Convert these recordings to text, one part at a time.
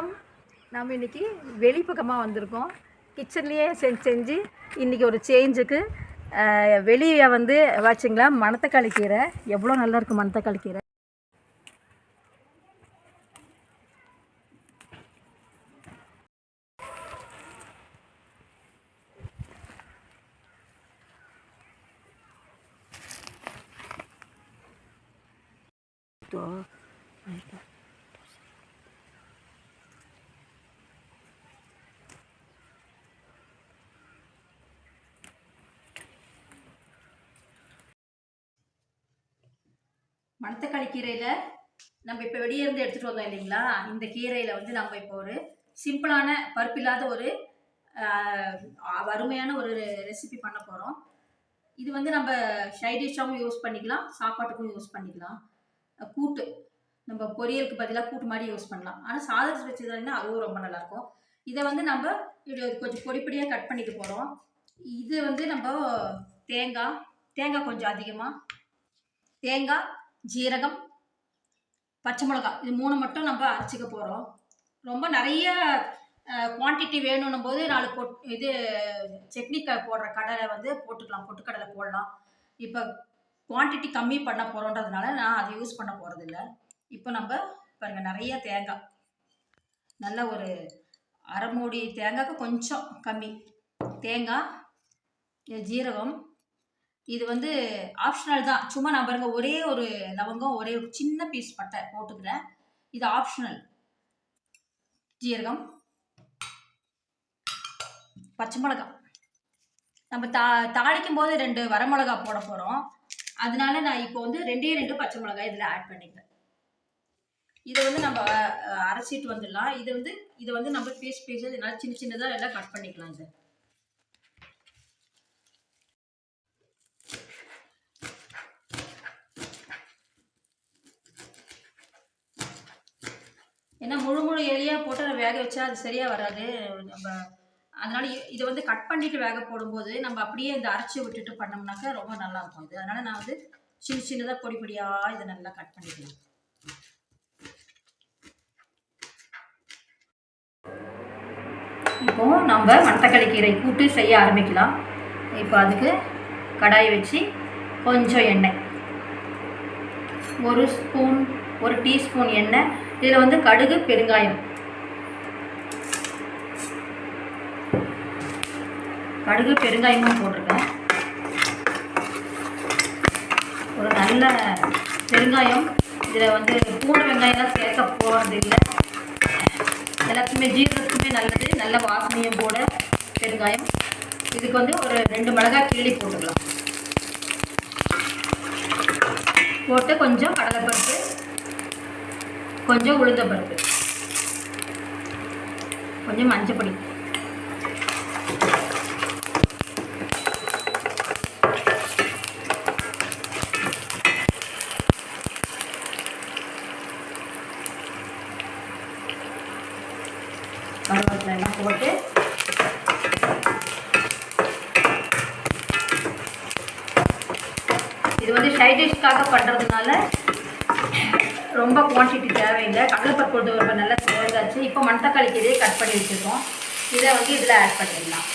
வணக்கம். நம்ம இன்னைக்கு வெளிப்பக்கமாக வந்திருக்கோம். கிச்சன்லேயே செஞ்சு செஞ்சு இன்றைக்கி ஒரு சேஞ்சுக்கு வெளியே வந்து வச்சிங்களா? மணத்தக்காளி கீரை. எவ்வளோ நல்லா இருக்கும் மணத்தக்காளி கீரை. மணத்தக்காளி கீரையில் நம்ம இப்போ வெளியே இருந்து எடுத்துகிட்டு வந்தோம் இல்லைங்களா? இந்த கீரையில் வந்து நம்ம இப்போ ஒரு சிம்பிளான பருப்பில்லாத ஒரு அருமையான ஒரு ரெசிபி பண்ண போகிறோம் இது வந்து நம்ம சைடிஷாகவும் யூஸ் பண்ணிக்கலாம் சாப்பாட்டுக்கும் யூஸ் பண்ணிக்கலாம். கூட்டு. நம்ம பொரியலுக்கு பதிலாக கூட்டு மாதிரி யூஸ் பண்ணலாம். ஆனால் சாதத்தை வச்சுருந்தா அதுவும் ரொம்ப நல்லாயிருக்கும் இதை வந்து நம்ம இது கொஞ்சம் பொடி பொடியாக கட் பண்ணிட்டு போகிறோம் இது வந்து நம்ம தேங்காய் தேங்காய் கொஞ்சம் அதிகமாக தேங்காய் ஜீரகம் பச்சை மிளகாய் இது மூணு மட்டும் நம்ம அரைச்சிக்க போகிறோம் ரொம்ப நிறைய குவான்டிட்டி வேணும்னும் போது நாலு பொட் இது சட்னி க போடுற கடலை வந்து போட்டுக்கலாம். பொட்டுக்கடலை போடலாம். இப்போ குவான்டிட்டி கம்மி பண்ண போகிறோன்றதுனால நான் அதை யூஸ் பண்ண போகிறதில்ல இப்போ நம்ம பாருங்கள் நிறைய தேங்காய். நல்ல ஒரு அரை மூடி தேங்காய்க்கு கொஞ்சம் கம்மி. தேங்காய் ஜீரகம் இது வந்து ஆப்ஷனல் தான். சும்மா நான் பாருங்க ஒரே ஒரு லவங்கம் ஒரே ஒரு சின்ன பீஸ் பட்டை போட்டுக்கிறேன். இது ஆப்ஷனல் ஜீரகம். பச்சை மிளகாய். நம்ம தா தாளிக்கும் போது ரெண்டு வரமிளகா போட போகிறோம் அதனால நான் இப்போ வந்து ரெண்டே ரெண்டு பச்சை மிளகாய் இதில் ஆட் பண்ணிக்கிறேன். இதை வந்து நம்ம அரைச்சிட்டு வந்துடலாம். இது வந்து இதை வந்து நம்ம பீஸ் பீஸ் இதனால் சின்ன சின்னதாக எல்லாம் கட் பண்ணிக்கலாம் சார். ஏன்னா முழு முழு எலியாக போட்டு அதை வேக வச்சா அது சரியாக வராது. நம்ம அதனால இதை வந்து கட் பண்ணிட்டு வேக போடும்போது நம்ம அப்படியே இந்த அரைச்சி விட்டுட்டு பண்ணோம்னாக்கா ரொம்ப நல்லா இருக்கும் இது. அதனால நான் வந்து சின்ன சின்னதாக பொடி பொடியாக இதை நல்லா கட் பண்ணிக்கலாம். இப்போ நம்ம மணத்தக்காளி கீரை கூட்டு செய்ய ஆரம்பிக்கலாம். இப்போ அதுக்கு கடாய் வச்சு கொஞ்சம் எண்ணெய். ஒரு ஸ்பூன் ஒரு டீஸ்பூன் எண்ணெய் இதில் வந்து கடுகு பெருங்காயம். கடுகு பெருங்காயமும் போட்டிருக்கேன். ஒரு நல்ல பெருங்காயம். இதில் வந்து பூண்டு வெங்காயம்லாம் சேர்க்க போகிறது இல்லை எல்லாத்துக்குமே ஜீரணத்துக்குமே நல்லது. நல்ல வாசனையும் கூட பெருங்காயம். இதுக்கு வந்து ஒரு ரெண்டு மிளகாய் கிள்ளி போட்டுக்கலாம். போட்டு கொஞ்சம் கடலைப்பருப்பு கொஞ்சம் உளுந்தப்பருப்பு கொஞ்சம் மஞ்சப்பொடி கருவேப்பிலை எல்லாம் போட்டு இது பண்ணுறதுனால ரொம்ப குவான்டிட்டி தேவையில்லை. கடலைப்பருப்பு ஒரு நல்லா சேர்ந்தாச்சு இப்போ மணத்தக்காளி கீரையை கட் பண்ணி வச்சுருக்கோம். இதை வந்து இதில் ஆட் பண்ணிடலாம்.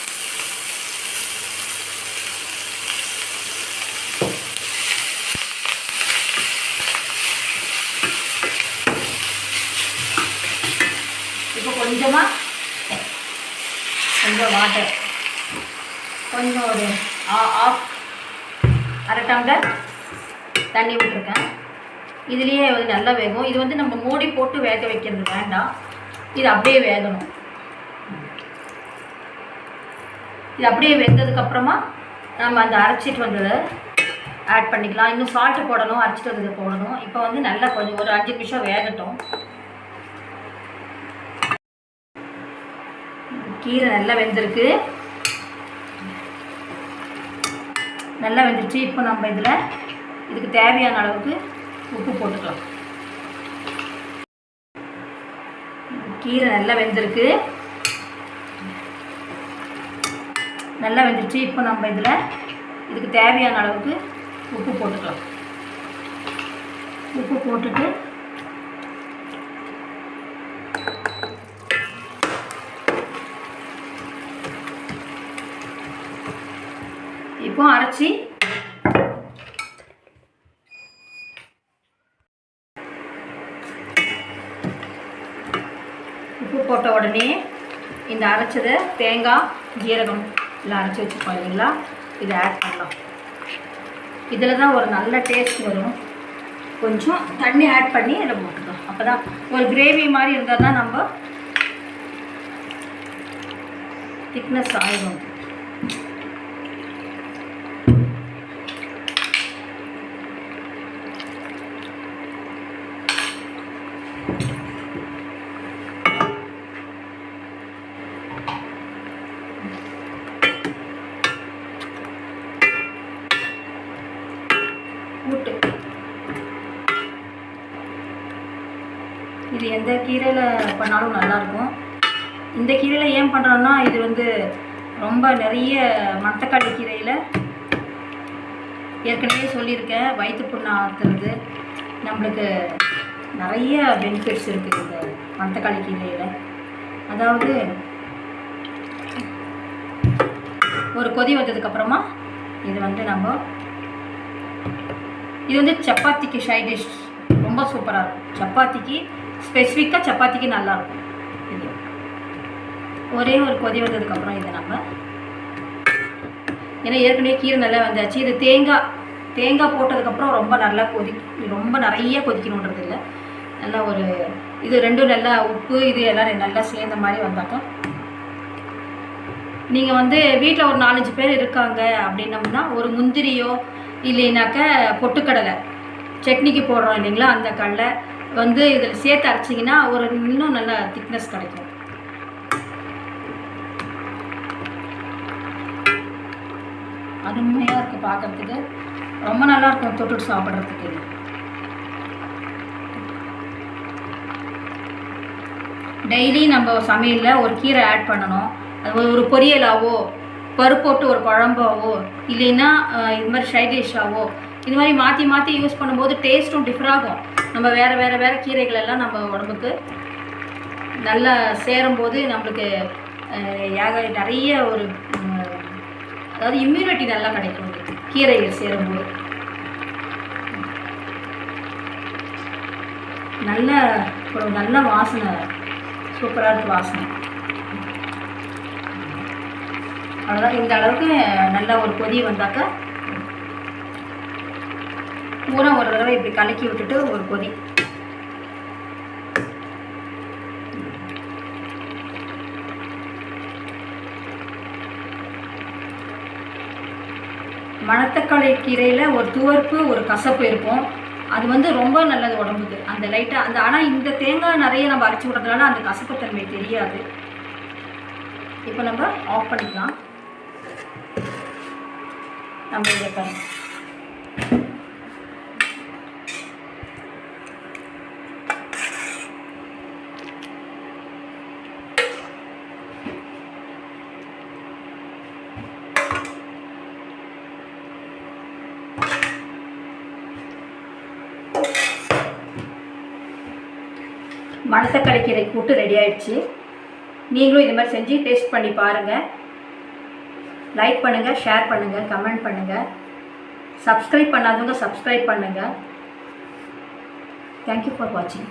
இப்போ கொஞ்சமாக கொஞ்சம் வாட்டர் கொஞ்சம் ஒரு ஆ- ஆஃப் அரை டம்ளர் தண்ணி விட்டுருக்கேன். இதுலேயே வந்து நல்லா வேகும். இது வந்து நம்ம மூடி போட்டு வேக வைக்கிறது வேண்டாம். இது அப்படியே வேகணும். இது அப்படியே வெந்ததுக்கப்புறமா நம்ம அந்த அரைச்சிட்டு வந்ததை ஆட் பண்ணிக்கலாம். இன்னும் சால்ட்டு போடணும் அரைச்சிட்டு வந்ததை போடணும். இப்போ வந்து நல்லா கொஞ்சம் ஒரு அஞ்சு நிமிஷம் வேகட்டும். கீரை நல்லா வெந்திருக்கு. நல்லா வெந்துருச்சு. இப்போ நம்ம இதில் இதுக்கு தேவையான அளவுக்கு உப்பு போட்டுக்கலாம். கீரை நல்லா வெந்திருக்கு. நல்லா வெந்துருச்சு. இப்போ நம்ம இதில் இதுக்கு தேவையான அளவுக்கு உப்பு போட்டுக்கலாம். உப்பு போட்டுட்டு இப்போ அரைச்சி போட்ட உடனே இந்த அரைச்சதை தேங்காய் ஜீரகம் எல்லாம் அரைச்சி வச்சுருக்கோம் இல்லைங்களா? இதை ஆட் பண்ணலாம். இதில் தான் ஒரு நல்ல டேஸ்ட் வரும். கொஞ்சம் தண்ணி ஆட் பண்ணி இதில் போட்டுக்கலாம். அப்போ தான் ஒரு கிரேவி மாதிரி இருந்தால் தான் நம்ம திக்னஸ் ஆயிடும் கூட்டு இது எந்த கீரையில் பண்ணாலும் நல்லாயிருக்கும். இந்த கீரையில் ஏன் பண்ணுறோன்னா இது வந்து ரொம்ப நிறைய மணத்தக்காளி கீரையில் ஏற்கனவே சொல்லியிருக்கேன். வயிற்று புண்ணை ஆற்றுறது நம்மளுக்கு நிறைய பெனிஃபிட்ஸ் இருக்குது இந்த மணத்தக்காளி கீரையில். அதாவது ஒரு கொதி வந்ததுக்கப்புறமா இது வந்து நம்ம இது வந்து சப்பாத்திக்கு சைட் டிஷ் ரொம்ப சூப்பராக இருக்கும். சப்பாத்திக்கு ஸ்பெசிஃபிக்காக சப்பாத்திக்கு நல்லாயிருக்கும் இது. ஒரே ஒரு கொதி வந்ததுக்கப்புறம் இதை நம்ம ஏன்னா ஏற்கனவே கீரை நல்லா வந்தாச்சு. இது தேங்காய் தேங்காய் போட்டதுக்கப்புறம் ரொம்ப நல்லா கொதி ரொம்ப நிறைய கொதிக்கணுன்றது இல்லை. நல்லா ஒரு இது ரெண்டும் நல்லா உப்பு இது எல்லாம் நல்லா சேர்ந்த மாதிரி வந்தாக்கா. நீங்கள் வந்து வீட்டில் ஒரு நாலஞ்சு பேர் இருக்காங்க அப்படின்னம்னா ஒரு முந்திரியோ இல்லைனாக்க பொட்டுக்கடலை. சட்னிக்கு போடுறோம் இல்லைங்களா? அந்த கடலை. வந்து இதில் சேர்த்து அரைச்சிங்கன்னா ஒரு இன்னும் நல்லா திக்னஸ் கிடைக்கும். அருமையாக இருக்குது பார்க்குறதுக்கு. ரொம்ப நல்லா இருக்கும் தொட்டுட்டு சாப்பிட்றதுக்கு. டெய்லி நம்ம சமையலில் ஒரு கீரை ஆட் பண்ணணும். அது ஒரு பொரியலாவோ பருப்பு போட்டு ஒரு குழம்பாவோ இல்லைன்னா இது மாதிரி ஃப்ரைட் ரைஸாவோ இது மாதிரி மாற்றி மாற்றி யூஸ் பண்ணும்போது டேஸ்ட்டும் டிஃபர் ஆகும். நம்ம வேறு வேறு வேறு கீரைகள் எல்லாம் நம்ம உடம்புக்கு நல்லா சேரும்போது நம்மளுக்கு ஏக நிறைய ஒரு அதாவது இம்யூனிட்டி நல்லா கிடைக்கும். கீரைகள் சேரும்போது. நல்ல ஒரு நல்ல வாசனை சூப்பராக இருக்குது வாசனை. அவ்வளோதான் இந்த அளவுக்கு நல்ல ஒரு கொதி வந்தாக்கா பூரா ஒரு தடவை இப்படி கலக்கி விட்டுட்டு ஒரு கொதி. மணத்தக்காளி கீரையில் ஒரு துவர்ப்பு ஒரு கசப்பு இருக்கும். அது வந்து ரொம்ப நல்லது உடம்புக்கு. அந்த லைட்டாக அந்த ஆனால் இந்த தேங்காய் நிறைய நம்ம அரைச்சி விட்றதுனால அந்த கசப்புத்தன்மை தெரியாது. இப்போ நம்ம ஆஃப் பண்ணிக்கலாம். நம்ம இதை மணத்தக்காளி கீரை கூட்டு ரெடி ஆயிடுச்சு. நீங்களும் இது மாதிரி செஞ்சு டேஸ்ட் பண்ணி பாருங்கள் லைக் பண்ணுங்கள் ஷேர் பண்ணுங்கள் கமெண்ட் பண்ணுங்கள் சப்ஸ்கிரைப் பண்ணாதவங்க சப்ஸ்கிரைப் பண்ணுங்கள் தேங்க்யூ ஃபார் வாட்சிங்